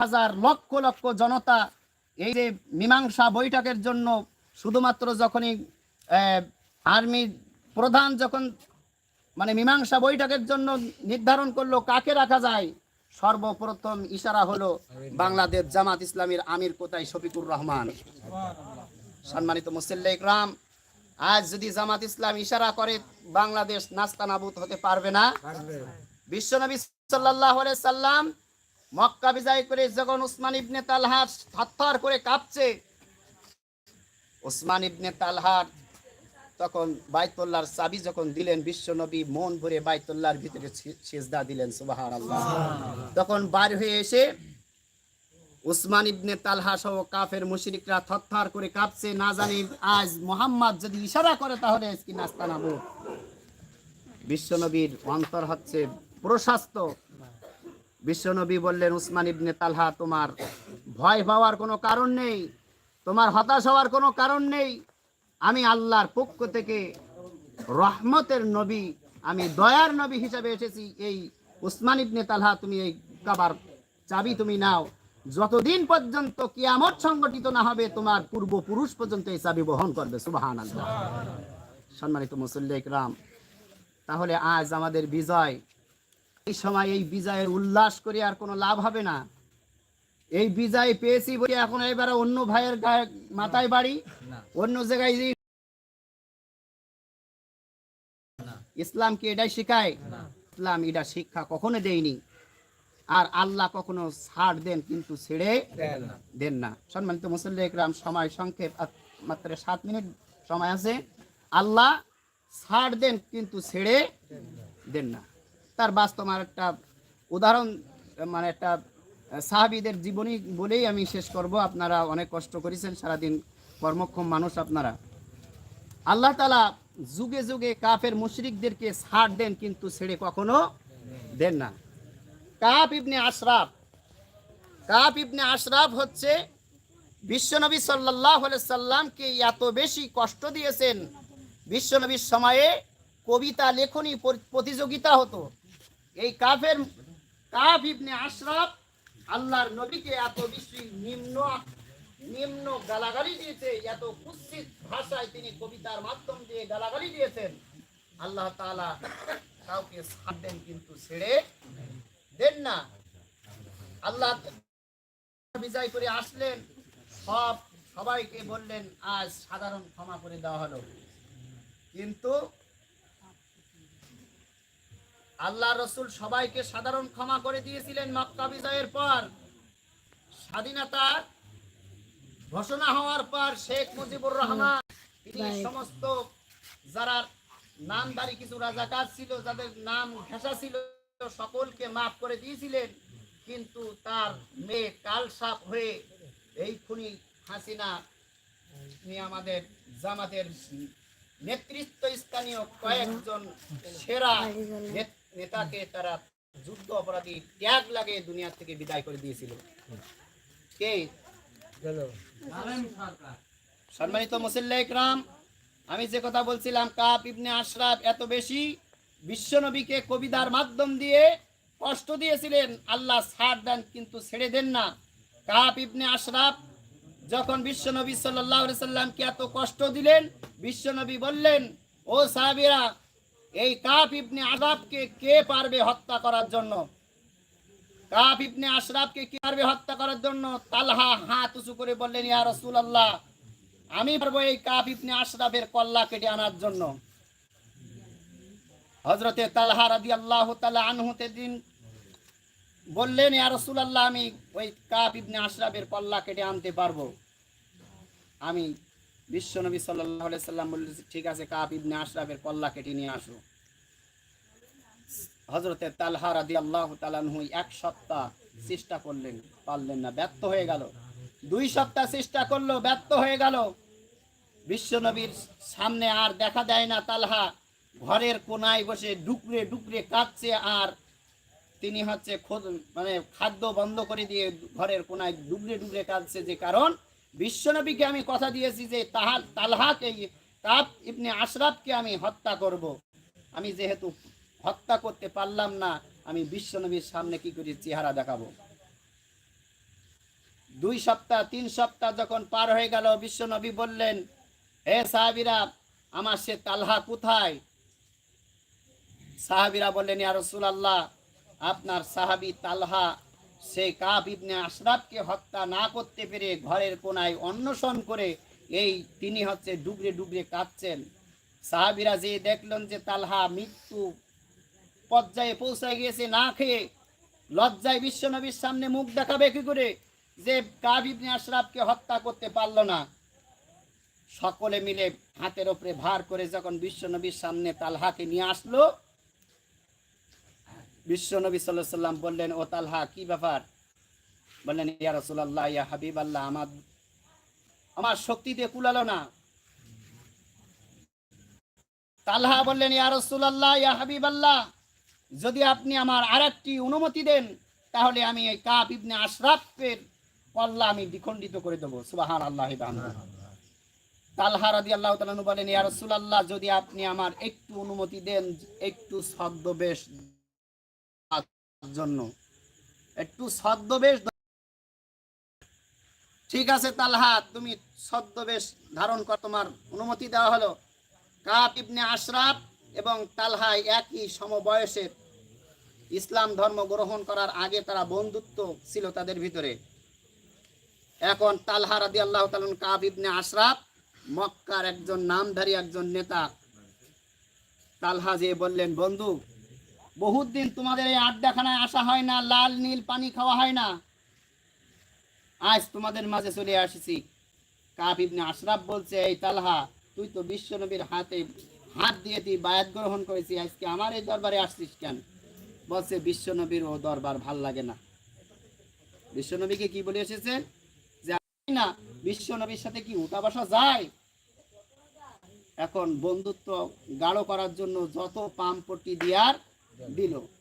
হাজার লক্ষ লক্ষ জনতা এই যে মীমাংসা বৈঠকের জন্য শুধুমাত্র যখনই আর্মি প্রধান যখন মানে মীমাংসা বৈঠকের জন্য নির্ধারণ করল কাকে রাখা যায় সর্বপ্রথম ইশারা হলো বাংলাদেশ জামাত ইসলামীর আমির কোথায়? শফিকুর রহমান। সম্মানিত মুসল্লা ইকরাম আজ যদি জামাত ইসলাম ইশারা করে বাংলাদেশ নাস্তানাবুদ হতে পারবে না? বিশ্বনবী সাল্লাহ সাল্লাম মক্কা বিজয় করে যখন উসমান ইবনে তালহার থরথর করে কাঁপছে উসমান ইবনে তালহার তখন বাইতুল্লাহর চাবি যখন দিলেন বিশ্বনবী মন ভরে বাইতুল্লাহর ভিতরে সেজদা দিলেন সুবাহান আল্লাহ তখন বার হয়ে এসে উসমান ইবনে তালহা সহ কাফের মুশরিকরা থরথর করে কাঁপছে না জানি আজ মোহাম্মদ যদি ইশারা করে তাহলে কি নাস্তা নাবো বিশ্বনবীর অন্তর হচ্ছে প্রশস্ত। বিশ্বনবী বললেন, উসমান ইবনে তালহা, তোমার ভয় পাওয়ার কোনো কারণ নেই, তোমার হতাশ হওয়ার কোনো কারণ নেই। আমি আল্লাহর পক্ষ থেকে রহমতের নবী, আমি দয়ার নবী হিসাবে এসেছি। এই উসমান ইবনে তালহা, তুমি এই কাবার চাবি তুমি নাও। যতদিন পর্যন্ত কিয়ামত সংগঠিত না হবে, তোমার পূর্বপুরুষ পর্যন্ত এই চাবি বহন করবে। সুবাহান আল্লাহ সম্মানিত মুসল্লি ইকরাম তাহলে আজ আমাদের বিজয় এই সময় এই বিজয়ের উল্লাস করে আর কোনো লাভ হবে না। এই বিজয় পেয়েছি বলে এখন এবারে অন্য ভাইয়ের গায়ে মাথায় বাড়ি অন্য জায়গায় ইসলাম কি এটাই শিখায়? ইসলাম এটা শিক্ষা কখনো দেয়নি। আর আল্লাহ কখনো ছাড় দেন কিন্তু ছেড়ে দেন না। সম্মানিত মুসল্লি একরাম সময় সংক্ষেপ মাত্র সাত মিনিট সময় আছে। আল্লাহ ছাড় দেন কিন্তু ছেড়ে দেন না। তার বাস্তব আমার একটা উদাহরণ মানে একটা সাহাবিদের জীবনী বলেই আমি শেষ করব। আপনারা অনেক কষ্ট করেছেন, সারাদিন কর্মক্ষম মানুষ আপনারা। আল্লাহ তালা যুগে যুগে কাফের মুশরিকদেরকে ছাড় দেন, কিন্তু ছেড়ে কখনো দেন না। কাপ ইবনে আশরাফ কাপ ইবনে আশরাফ হচ্ছে বিশ্বনবী সাল্লাহ সাল্লামকে এত বেশি কষ্ট দিয়েছেন বিশ্বনবীর সময়ে কবিতা, লেখনী প্রতিযোগিতা হতো। এই কাফের কাফ ইবনে আশরাফ আল্লাহর নবীকে এত বেশি নিম্ন নিম্ন গালাগালি দিয়েছে, এত কুৎসিত ভাষায় তিনি কবিতার মাধ্যম দিয়ে গালাগালি দিয়েছেন। আল্লাহ তাআলা কাউকে ছাড় দেন কিন্তু ছেড়ে দেন না। আল্লাহ বিজয় করে আসলেন, সব সবাইকে বললেন, আজ সাধারণ ক্ষমা করে দেওয়া হলো। কিন্তু আল্লাহ রসুল সবাইকে সাধারণ ক্ষমা করে দিয়েছিলেন মক্কা বিজয়ের পর। স্বাধীনতার ঘোষণা হওয়ার পর শেখ মুজিবুর রহমান তিনি সমস্ত যারা নামধারী কিছু রাজাকার ছিল যাদের নাম ঘেঁষা ছিল সকলকে মাফ করে দিয়েছিলেন। কিন্তু তার মেয়ে কালসাপ হয়ে এই খুনি হাসিনা আমাদের জামাতের নেতৃত্ব স্থানীয় কয়েকজন সেরা নেত- নেতাকে তারা যুদ্ধ অপরাধী ত্যাগ লাগে দুনিয়া থেকে বিদায় করে দিয়েছিল। কে? সম্মানিত মুসল্লা ইকরাম আমি যে কথা বলছিলাম কাপ ইবনে আশরাফ এত বেশি বিশ্বনবীকে কবিতার মাধ্যম দিয়ে কষ্ট দিয়েছিলেন আল্লাহ ছাড় দেন কিন্তু ছেড়ে দেন না। কাপ ইবনে আশরাফ যখন বিশ্বনবী সাল্লাহ সাল্লামকে এত কষ্ট দিলেন বিশ্বনবী বললেন ও সাহাবিরা এই কাপ ইবনে আশরাফকে কে পারবে হত্যা করার জন্য? কাপ ইবনে আশরাফকে কে পারবে হত্যা করার জন্য? তালহা হাত উঁচু করে বললেন, ইয়া রাসূলুল্লাহ, আমি পারব এই কাপ ইবনে আশরাফের কল্লা কেটে আনার জন্য। হজরতে তালহা রাদিয়াল্লাহু তাআলা আনহু দিন বললেন, ইয়া রাসূলুল্লাহ, আমি ওই কাপ ইবনে আশরাফের কল্লা কেটে আনতে পারব। আমি বিশ্বনবী আলাইহি সাল্লাম বললেন, ঠিক আছে কাপ ইবনে আশরাফের কল্লা কেটে নিয়ে আসো। হজরতে তালহা রাদি আল্লাহ তালানহু এক সপ্তাহ চেষ্টা করলেন, পারলেন না, ব্যর্থ হয়ে গেল। দুই সপ্তাহ চেষ্টা করল ব্যর্থ হয়ে গেল। বিশ্বনবীর সামনে আর দেখা দেয় না তালহা। ঘরের কোনায় বসে ডুকরে ডুকরে কাঁদছে আর তিনি হচ্ছে মানে খাদ্য বন্ধ করে দিয়ে ঘরের কোনায় ডুবরে ডুবরে কাঁদছে যে কারণ বিশ্বনবীকে আমি কথা দিয়েছি যে তাহা তালহাকে কাপ ইবনে আশরাফকে আমি হত্যা করব। আমি যেহেতু হত্যা করতে পারলাম না, আমি বিশ্বনবীর সামনে কি করে চেহারা দেখাবো দুই সপ্তাহ, তিন সপ্তাহ যখন পার হয়ে গেল, বিশ্বনবী বললেন হে সাহাবিরা, আমার সে তালহা কোথায় সাহাবিরা বললেন, ইয়া রাসূলুল্লাহ, আপনার সাহাবী তালহা সে কাব ইবনে আশরাফকে হত্যা না করতে পেরে ঘরের কোনায় অন্বেষণ করে এই তিনি হচ্ছে ডুবরে ডুবরে কাঁদছেন। সাহাবিরা যে দেখলেন যে তালহা মৃত্যু পর্যায়ে পৌঁছায় গিয়েছে না খেয়ে লজ্জায় বিশ্বনবীর সামনে মুখ দেখাবে কি করে যে কাব ইবনে আশরাফকে হত্যা করতে পারল না। সকলে মিলে হাতের ওপরে ভার করে যখন বিশ্বনবীর সামনে তালহাকে নিয়ে আসলো বিশ্বনবী সাল্লাহ সাল্লাম বললেন, ও তালহা, কি ব্যাপার? বললেন, ইয়া রসুল্লাহ ইয়া হাবিব আল্লাহ আমার আমার শক্তি দিয়ে কুলালো না। তালহা বললেন, ইয়া রসুল্লাহ ইয়া হাবিব আল্লাহ যদি আপনি আমার আরেকটি অনুমতি দেন, তাহলে আমি এই কাপ ইবনে আশরাফের পল্লা আমি দ্বিখণ্ডিত করে দেবো। সুবাহান আল্লাহ তালহা রাদি আল্লাহ তালু বলেন, ইয়া রসুল্লাহ যদি আপনি আমার একটু অনুমতি দেন, একটু ছদ্মবেশ জন্য। একটু ছদ্মবেশ ঠিক আছে তালহা, তুমি ছদ্মবেশ ধারণ কর, তোমার অনুমতি দেওয়া হলো। কাপ ইবনে আশরাফ এবং তালহা একই সমবয়সের ইসলাম ধর্ম গ্রহণ করার আগে তারা বন্ধুত্ব ছিল তাদের ভিতরে। এখন তালহা রাদি আল্লাহ তালন ইবনে আশরাফ মক্কার একজন নামধারী একজন নেতা। তালহা যে বললেন, বন্ধু বহুত দিন তোমাদের এই আড্ডাখানায় আসা হয় না, লাল, নীল, পানি খাওয়া হয় না। আজ তোমাদের মাঝে চলে আসিছি। কাব ইবনে আশরাফ বলছে, এই তালহা, তুই তো বিশ্বনবীর হাতে হাত দিয়ে তুই বায়াত গ্রহণ করেছি আজকে আমার এই দরবারে আসছিস কেন? বলছে বিশ্বনবীর ও দরবার ভালো লাগে না। বিশ্বনবীকে কি বলে এসেছে? যে না বিশ্বনবীর সাথে কি উঠা বসা যায়? এখন বন্ধুত্ব গাঢ় করার জন্য যত পাম্পটি দিয়ার Dilo.